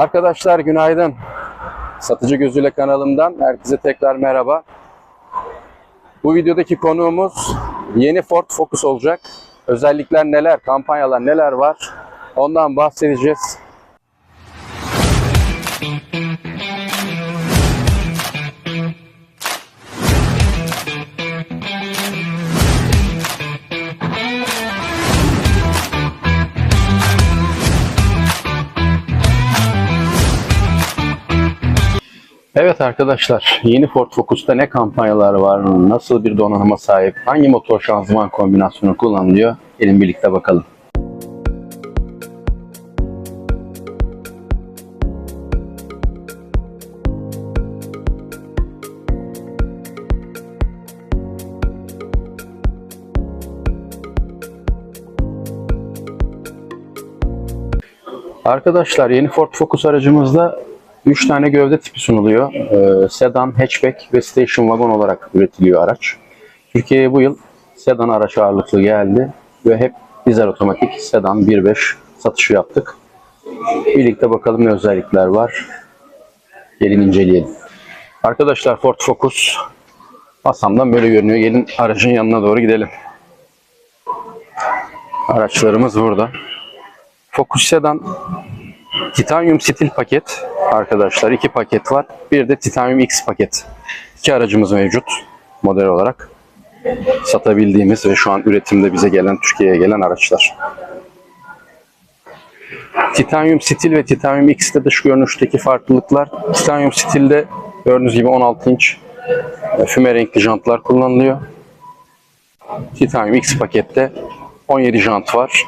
Arkadaşlar günaydın. Satıcı Gözüyle kanalımdan herkese tekrar merhaba. Bu videodaki konuğumuz yeni Ford Focus olacak. Özellikler neler, kampanyalar neler var ondan bahsedeceğiz. Evet arkadaşlar, yeni Ford Focus'ta ne kampanyalar var, nasıl bir donanıma sahip, hangi motor şanzıman kombinasyonu kullanılıyor? Gelin birlikte bakalım. Arkadaşlar yeni Ford Focus aracımızda 3 tane gövde tipi sunuluyor. Ee, sedan, hatchback ve station wagon olarak üretiliyor araç. Türkiye'ye bu yıl sedan araç ağırlıklı geldi ve hep dizel otomatik sedan 1.5 satışı yaptık. Birlikte bakalım ne özellikler var. Gelin inceleyelim. Arkadaşlar Ford Focus masamdan böyle görünüyor. Gelin aracın yanına doğru gidelim. Araçlarımız burada. Focus Sedan Titanium stil paket arkadaşlar. iki paket var. Bir de Titanium X paket. İki aracımız mevcut model olarak. Satabildiğimiz ve şu an üretimde bize gelen, Türkiye'ye gelen araçlar. Titanium stil ve Titanium X'te dış görünüşteki farklılıklar. Titanium stilde gördüğünüz gibi 16 inç füme renkli jantlar kullanılıyor. Titanium X pakette 17 jant var.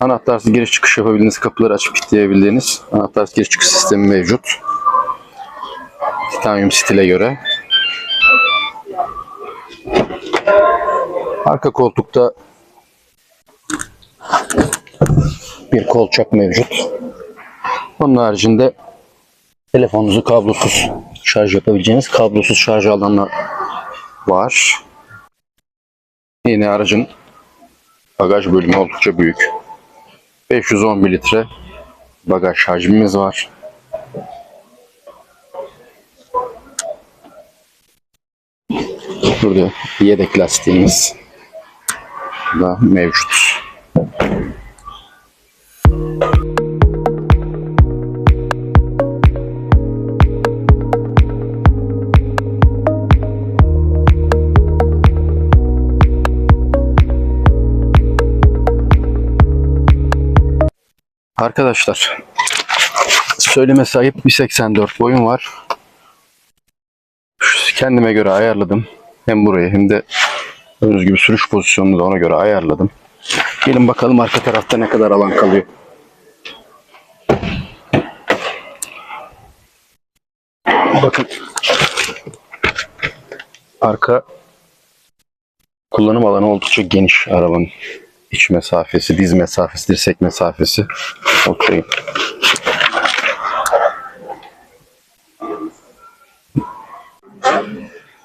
Anahtarsız giriş çıkış yapabildiğiniz, kapıları açıp kilitleyebildiğiniz anahtarsız giriş çıkış sistemi mevcut. Titanium stile göre. Arka koltukta bir kolçak mevcut. Onun haricinde telefonunuzu kablosuz şarj yapabileceğiniz kablosuz şarj alanı var. Yine aracın bagaj bölümü oldukça büyük. 511 litre bagaj hacmimiz var. Burada yedek lastiğimiz da mevcut. Arkadaşlar söyleme sahip 1.84 boyum var. Kendime göre ayarladım. Hem burayı hem de gördüğünüz gibi sürüş pozisyonunu da ona göre ayarladım. Gelin bakalım arka tarafta ne kadar alan kalıyor. Bakın. Arka kullanım alanı oldukça geniş arabanın iç mesafesi, diz mesafesi, dirsek mesafesi iyi.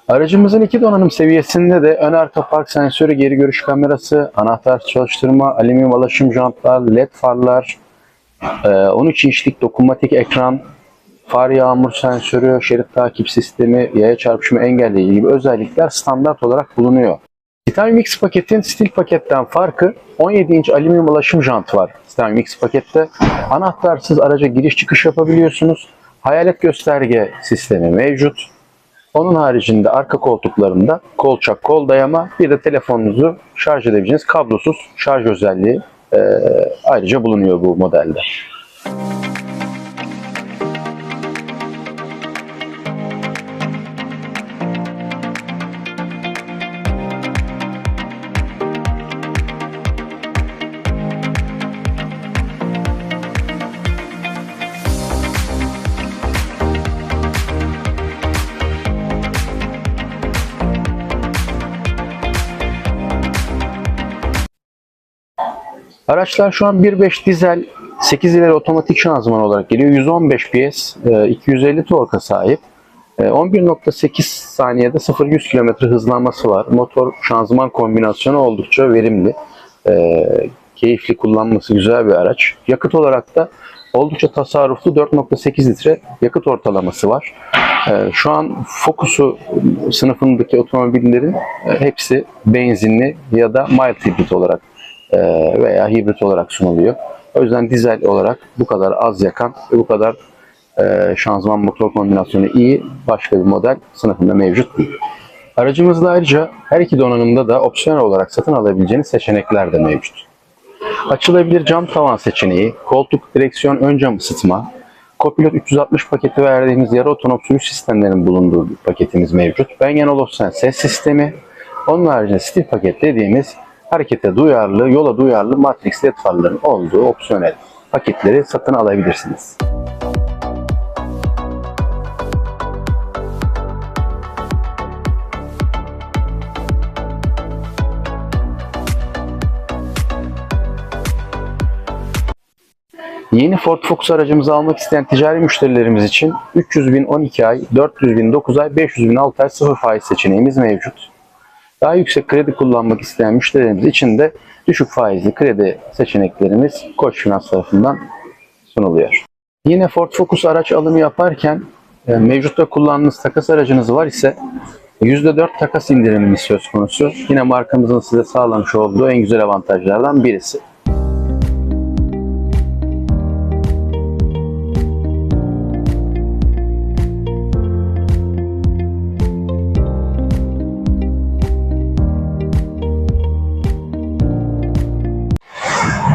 Aracımızın iki donanım seviyesinde de ön arka park sensörü, geri görüş kamerası, anahtar çalıştırma, alüminyum alaşım jantlar, led farlar, e, 13 inçlik dokunmatik ekran, far yağmur sensörü, şerit takip sistemi, yaya çarpışma engelleyici gibi özellikler standart olarak bulunuyor. Titanium X paketin stil paketten farkı 17 inç alüminyum ulaşım jant var Titanium X pakette. Anahtarsız araca giriş çıkış yapabiliyorsunuz. Hayalet gösterge sistemi mevcut. Onun haricinde arka koltuklarında kolçak, kol dayama bir de telefonunuzu şarj edebileceğiniz kablosuz şarj özelliği e, ayrıca bulunuyor bu modelde. Araçlar şu an 1.5 dizel 8 ileri otomatik şanzıman olarak geliyor. 115 PS, e, 250 torka sahip. E, 11.8 saniyede 0-100 km hızlanması var. Motor şanzıman kombinasyonu oldukça verimli. E, keyifli kullanması güzel bir araç. Yakıt olarak da Oldukça tasarruflu 4.8 litre yakıt ortalaması var. Ee, Şu an Focus'u sınıfındaki otomobillerin e, hepsi benzinli ya da mild hibrit olarak e, veya hibrit olarak sunuluyor. O yüzden dizel olarak bu kadar az yakan ve bu kadar e, şanzıman motor kombinasyonu iyi başka bir model sınıfında mevcut değil. Aracımızda ayrıca her iki donanımda da opsiyonel olarak satın alabileceğiniz seçenekler de mevcut. Açılabilir cam tavan seçeneği, koltuk, direksiyon, ön cam ısıtma, Copilot 360 paketi verdiğimiz yarı otonom sürüş sistemlerinin bulunduğu bir paketimiz mevcut. Bang Olufsen ses sistemi, onun haricinde stil paket dediğimiz harekete duyarlı, yola duyarlı Matrix LED farların olduğu opsiyonel paketleri satın alabilirsiniz. Yeni Ford Focus aracımızı almak isteyen ticari müşterilerimiz için 300 bin 12 ay, 400 bin 9 ay, 500 bin 6 ay sıfır faiz seçeneğimiz mevcut. Daha yüksek kredi kullanmak isteyen müşterilerimiz için de düşük faizli kredi seçeneklerimiz Koç Finans tarafından sunuluyor. Yine Ford Focus araç alımı yaparken e, mevcutta kullandığınız takas aracınız var ise %4 takas indirimimiz söz konusu. Yine markamızın size sağlamış olduğu en güzel avantajlardan birisi.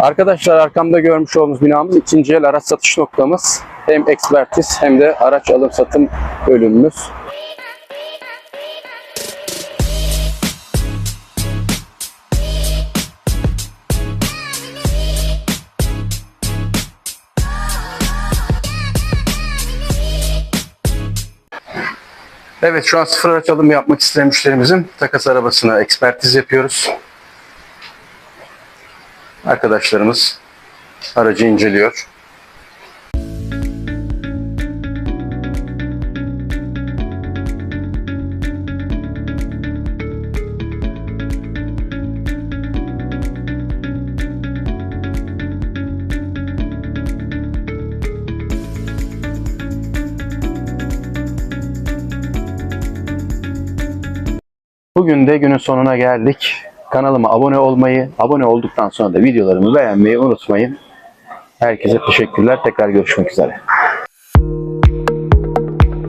Arkadaşlar arkamda görmüş olduğunuz binamız ikinci el araç satış noktamız. Hem ekspertiz hem de araç alım satım bölümümüz. Evet şu an sıfır araç alımı yapmak isteyen müşterimizin takas arabasına ekspertiz yapıyoruz. Arkadaşlarımız aracı inceliyor. Bugün de günün sonuna geldik. Kanalıma abone olmayı, abone olduktan sonra da videolarımı beğenmeyi unutmayın. Herkese teşekkürler. Tekrar görüşmek üzere.